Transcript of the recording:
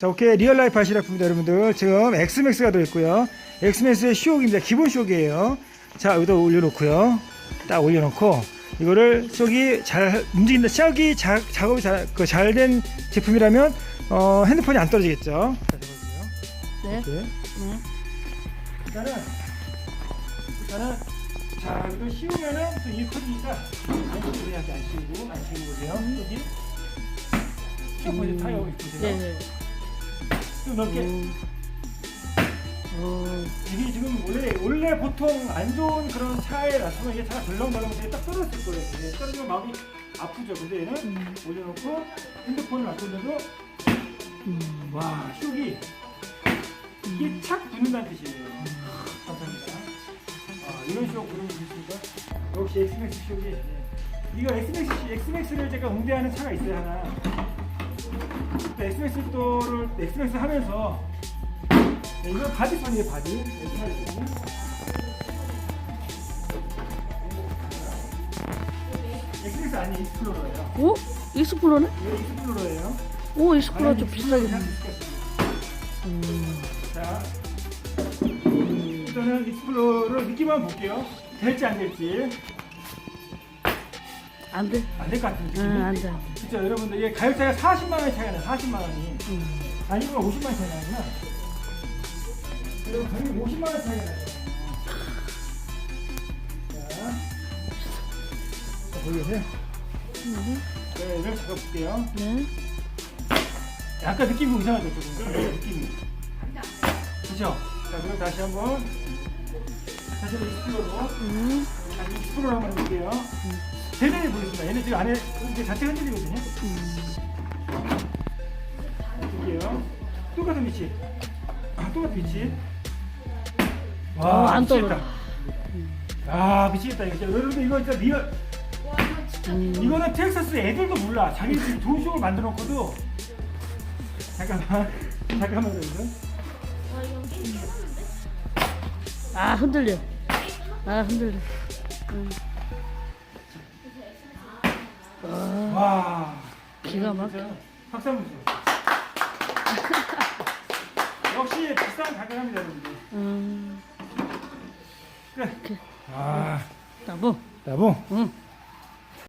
자, 오케이. 리얼라이프 하시라품입니다, 여러분들. 지금 엑스맥스가 들어있고요. 엑스맥스의 쇼크입니다. 기본 쇼크예요. 자, 여기다 올려놓고요. 딱 올려놓고, 이거를 쇼크 잘 움직인다. 쇼크 자, 작업이 잘, 그 잘된 제품이라면, 어, 핸드폰이 안 떨어지겠죠. 자. 네. 이렇게. 네. 일단은, 일단은, 자, 이거 씌우면은 또일 커지니까, 안 씌우고 해야지, 안 씌우고, 안 씌우고 보세요. 여기. 쭉 보세요. 타이어 보세요. 네네. 좀 넓게. 음. 어, 이게 지금 원래 원래 보통 안 좋은 그런 차에 놨으면 이게 차가 덜렁덜렁 딱 떨어질 거예요. 이게 떨어지면 마음이 아프죠. 근데 얘는 음. 올려놓고 핸드폰을 놔뒀는데도 음. 와 슉이 이게 착 붙는다는 뜻이에요. 감사합니다. 아, 이런 슉 그런 거 있습니까? 역시 엑스맥스 슉이 이거 엑스맥스 엑스맥스를 제가 응대하는 차가 있어요 하나. 엑스맥스 또를 엑스맥스 하면서 네, 이건 바디판이에요 바디. 엑스맥스 아니 익스플로러예요. 오? 익스플로네? 이거 익스플로러예요. 오, 익스플로 좀 비슷했습니다. 음. 자, 일단은 익스플로러 느낌만 볼게요. 될지 안 될지 안 돼. 안 될 것 같은 느낌. 응, 안 돼. 진짜 여러분들 이게 가격대가 40만 원이 차이가 나요. 40만 원이 음. 아니면 50만 원 차이가 나구나. 여러분 가격이 50만 원 차이가 나요. 자, 자 보이세요? 음. 네, 이걸 잡아볼게요. 네. 약간 느낌이 이상하죠, 조금. 느낌이. 그죠? 자, 그럼 다시 한번 다시 한번 익스플로러. 음. 자, 익스플로러 한번 해볼게요. 대단히 보겠습니다. 얘는 지금 안에 이게 자체 흔들리거든요. 음. 볼게요. 똑같은 위치. 아, 똑같은 위치. 어, 안 미치겠다. 떨어져. 아, 미치겠다. 이거. 진짜. 여러분들 이거 진짜 리얼. 음. 이거는 텍사스 애들도 몰라. 자기들이 쇼를 만들어 놓고도. 잠깐만. 잠깐만, 여러분들. 아, 흔들려. 아, 흔들려. 음. 아, 와. 기가 막혀. 박수 한번 주세요. 역시 비싼 가격합니다, 여러분들. 음. 그래. 아, 나보. 나봉. 응.